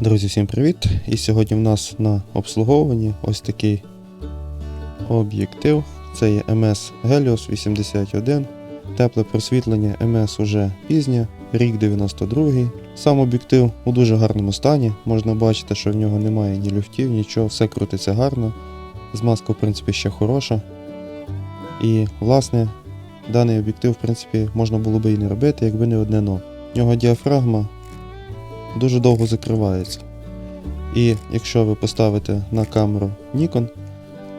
Друзі, всім привіт! І сьогодні в нас на обслуговуванні ось такий об'єктив. Це є MS Helios 81. Тепле просвітлення MS уже пізнє, рік 92. Сам об'єктив у дуже гарному стані. Можна бачити, що в нього немає ні люфтів, нічого, все крутиться гарно. Змазка, в принципі, ще хороша. І, власне, даний об'єктив, в принципі, можна було би і не робити, якби не одне но. В нього діафрагма дуже довго закривається. І якщо ви поставите на камеру Nikon,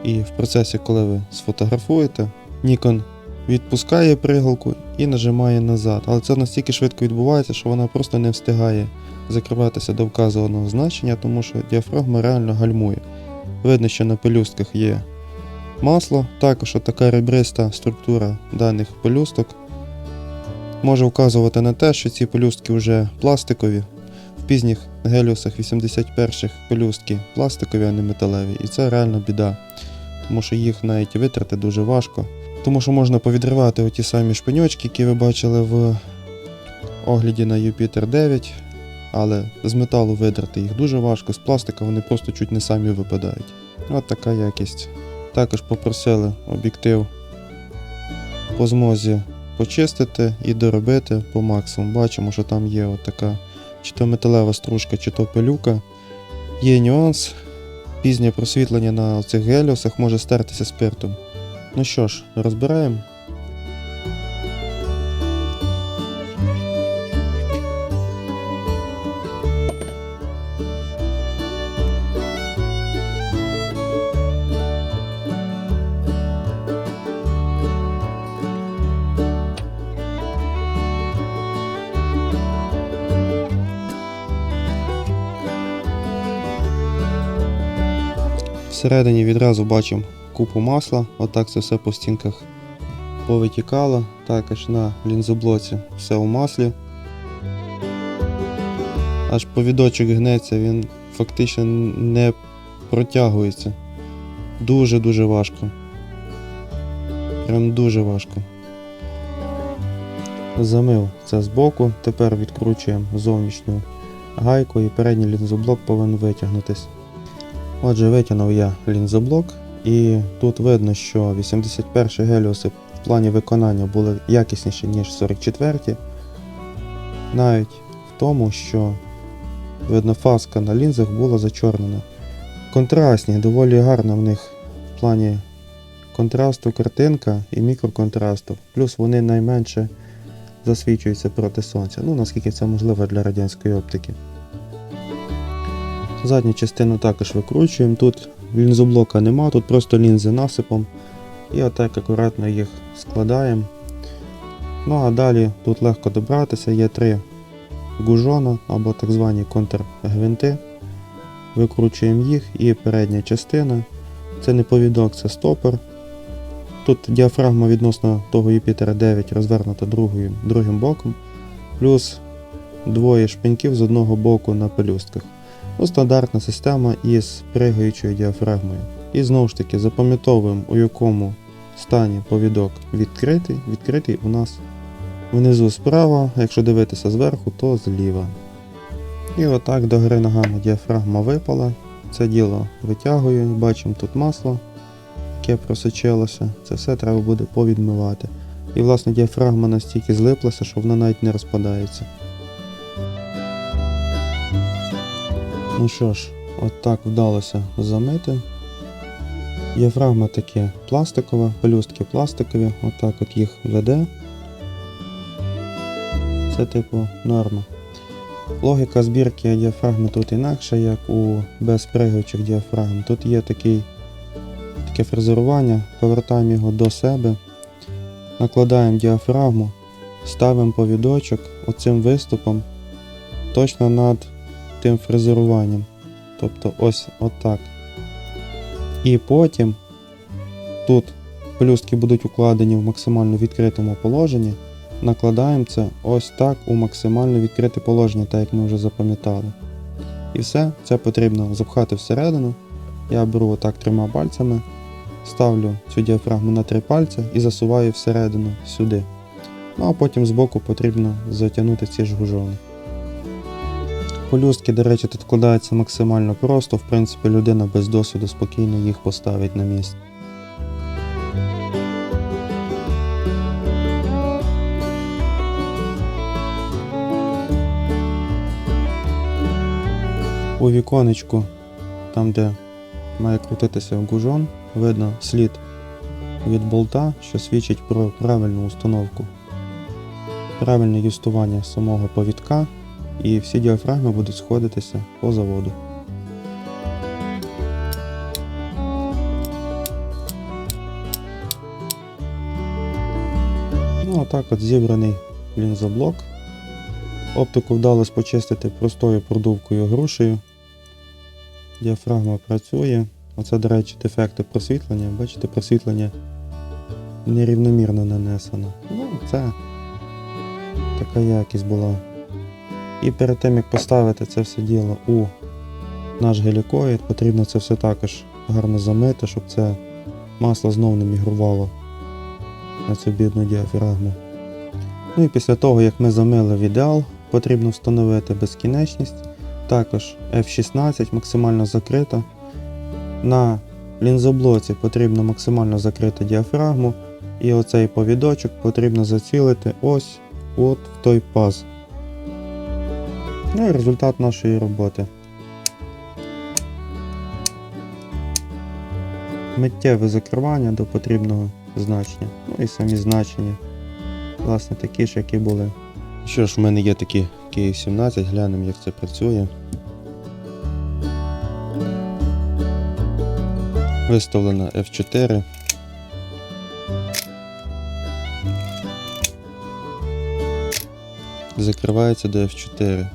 і в процесі, коли ви сфотографуєте, Nikon відпускає пригалку і нажимає назад. Але це настільки швидко відбувається, що вона просто не встигає закриватися до вказаного значення, тому що діафрагма реально гальмує. Видно, що на пелюстках є масло, також така ребриста структура даних пелюсток може вказувати на те, що ці пелюстки вже пластикові, в пізніх геліусах 81-х пелюстки пластикові, а не металеві. І це реально біда. Тому що їх навіть витрати дуже важко. Тому що можна повідривати оті самі шпиньочки, які ви бачили в огляді на Юпітер 9. Але з металу видрати їх дуже важко, з пластика вони просто чуть не самі випадають. От така якість. Також попросили об'єктив по змозі почистити і доробити по максимуму. Бачимо, що там є от така чи то металева стружка, чи то пилюка. Є нюанс. Пізнє просвітлення на цих геліосах може стертися спиртом. Ну що ж, розбираємо. Всередині відразу бачимо купу масла, отак це все по стінках повитікало. Також на лінзоблоці все у маслі. Аж повідочок гнеться, він фактично не протягується. Дуже-дуже важко. Прям дуже важко. Замив це збоку, тепер відкручуємо зовнішню гайку і передній лінзоблок повинен витягнутися. Отже, витягнув я лінзоблок, і тут видно, що 81 геліуси в плані виконання були якісніші, ніж 44. Навіть в тому, що видно, фаска на лінзах була зачорнена. Контрастні, доволі гарна в них в плані контрасту картинка і мікроконтрасту. Плюс вони найменше засвічуються проти сонця. Ну, наскільки це можливо для радянської оптики. Задню частину також викручуємо. Тут лінзоблока нема, тут просто лінзи насипом. І отак акуратно їх складаємо. Ну а далі тут легко добратися, є три гужона або так звані контргвинти. Викручуємо їх і передня частина. Це не повідок, це стопор. Тут діафрагма відносно того Юпітера 9 розвернута другою, другим боком, плюс двоє шпиньків з одного боку на пелюстках. Ну, стандартна система із пригаючою діафрагмою. І знову ж таки запам'ятовуємо, у якому стані повідок відкритий. Відкритий у нас внизу справа, якщо дивитися зверху, то зліва. І отак до гри ногами діафрагма випала. Це діло витягую, бачимо тут масло, яке просочилося. Це все треба буде повідмивати. І власне діафрагма настільки злиплася, що вона навіть не розпадається. Ну що ж, от так вдалося замити. Діафрагма таке пластикова, пелюстки пластикові, отак от їх веде. Це типу норма. Логіка збірки діафрагми тут інакша, як у безпригаючих діафрагм. Тут є такий, таке фрезерування, повертаємо його до себе, накладаємо діафрагму, ставимо повідочок оцим виступом точно над тим фрезеруванням. Тобто ось отак. І потім тут пелюстки будуть укладені в максимально відкритому положенні. Накладаємо це ось так у максимально відкрите положення, так як ми вже запам'ятали. І все, це потрібно запхати всередину. Я беру отак трьома пальцями, ставлю цю діафрагму на три пальці і засуваю всередину сюди. Ну а потім збоку потрібно затягнути ці ж гужони. Полюстки, до речі, тут вкладаються максимально просто. В принципі, людина без досвіду спокійно їх поставить на місце. У віконечку, там де має крутитися гужон, видно слід від болта, що свідчить про правильну установку, правильне юстування самого повідка, і всі діафрагми будуть сходитися по заводу. Ну, отак от зібраний лінзоблок. Оптику вдалося почистити простою продувкою грушею. Діафрагма працює. Оце, до речі, дефекти просвітлення. Бачите, просвітлення нерівномірно нанесено. Ну, це така якість була. І перед тим, як поставити це все діло у наш гелікоїд, потрібно це все також гарно замити, щоб це масло знов не мігрувало на цю бідну діафрагму. Ну і після того, як ми замили в ідеал, потрібно встановити безкінечність. Також F16 максимально закрита. На лінзоблоці потрібно максимально закрити діафрагму. І оцей повідочок потрібно зацілити ось от в той паз. Ну і результат нашої роботи. Миттєве закривання до потрібного значення. Ну і самі значення. Власне, такі ж, які були. Що ж, в мене є такі Київ 17, глянемо, як це працює. Виставлена F4. Закривається до F4.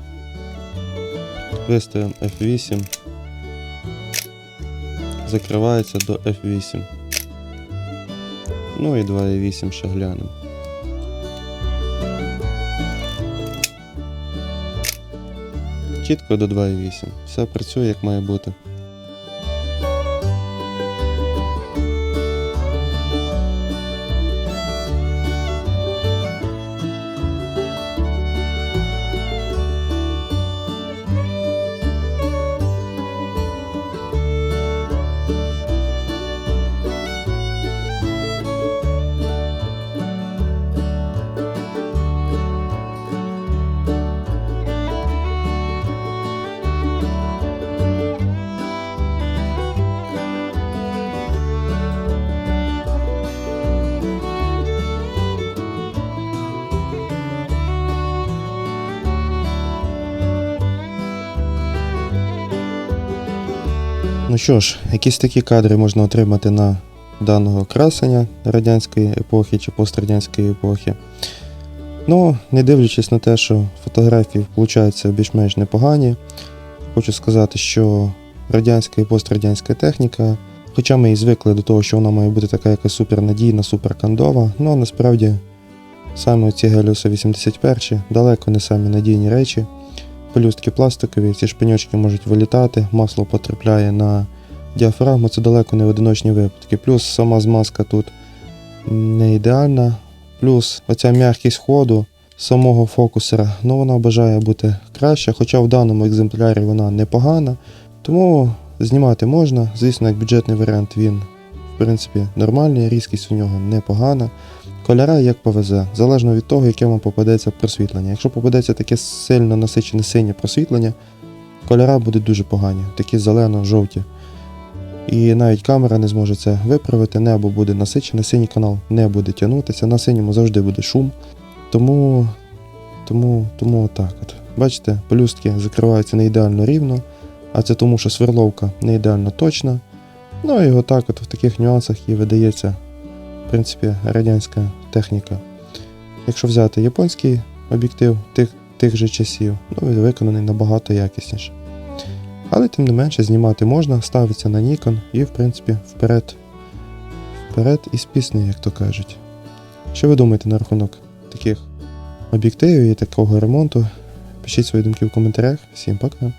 Виставимо F8. Закривається до F8. Ну і 2,8 ще глянемо. Чітко до 2,8. Все працює як має бути. Ну що ж, якісь такі кадри можна отримати на даного красення радянської епохи чи пострадянської епохи. Ну, не дивлячись на те, що фотографії виходять більш-менш непогані, хочу сказати, що радянська і пострадянська техніка, хоча ми і звикли до того, що вона має бути така якась супернадійна, суперкандова, ну насправді саме ці Геліуси 81 далеко не самі надійні речі. Пелюстки пластикові, ці шпиньочки можуть вилітати, масло потрапляє на діафрагму, це далеко не одиночні випадки. Плюс сама змазка тут не ідеальна. Плюс оця м'якість ходу самого фокусера, ну вона бажає бути краще, хоча в даному екземплярі вона непогана. Тому знімати можна. Звісно, як бюджетний варіант він принципі нормальний, різкість у нього непогана. Кольора як повезе, залежно від того, яке вам попадеться просвітлення. Якщо попадеться таке сильно насичене синє просвітлення, кольора будуть дуже погані, такі зелено-жовті. І навіть камера не зможе це виправити, небо буде насичене, синій канал не буде тягнутися, на синьому завжди буде шум. Тому, тому, тому отак от. Бачите, пелюстки закриваються не ідеально рівно, а це тому, що сверловка не ідеально точна. Ну і отак от в таких нюансах і видається в принципі, радянська техніка. Якщо взяти японський об'єктив тих, тих же часів, ну він виконаний набагато якісніше. Але тим не менше знімати можна, ставиться на Nikon і, в принципі, вперед, вперед із пісні, як то кажуть. Що ви думаєте на рахунок таких об'єктивів і такого ремонту? Пишіть свої думки в коментарях. Всім пока!